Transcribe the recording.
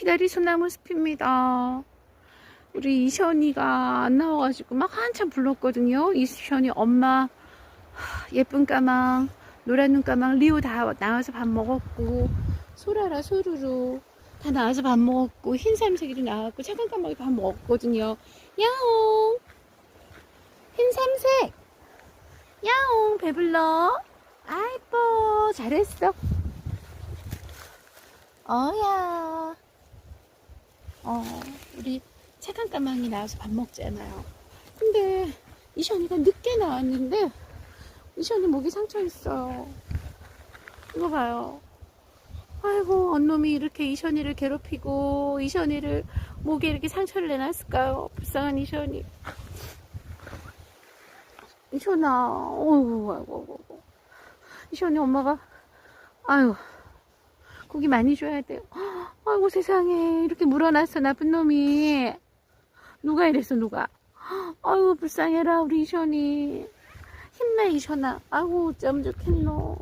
기다리 소나무 숲입니다. 우리 이션이가 안 나와가지고 막 한참 불렀거든요. 이션이 엄마 하, 예쁜 까망 노란 눈 까망 리오 다 나와서 밥 먹었고 소라라 소루루 다 나와서 밥 먹었고 흰 삼색이도 나왔고 차간 까망이 밥 먹었거든요. 야옹 흰 삼색 야옹 배불러 아이뻐 잘했어 어야 어 우리 까망이 나와서 밥 먹잖아요. 근데 이션이가 늦게 나왔는데 이션이 목에 상처 있어요. 이거 봐요. 아이고 언놈이 이렇게 이션이를 괴롭히고 이션이를 목에 이렇게 상처를 내놨을까요? 불쌍한 이션이 이션아 어이구 아이고 아이고. 이션이 엄마가 아유 고기 많이 줘야 돼요 아이고 세상에. 이렇게 물어놨어 나쁜 놈이. 누가 이랬어 누가? 아이고 불쌍해라 우리 이션이. 힘내 이션아. 아이고 어쩜 좋겠노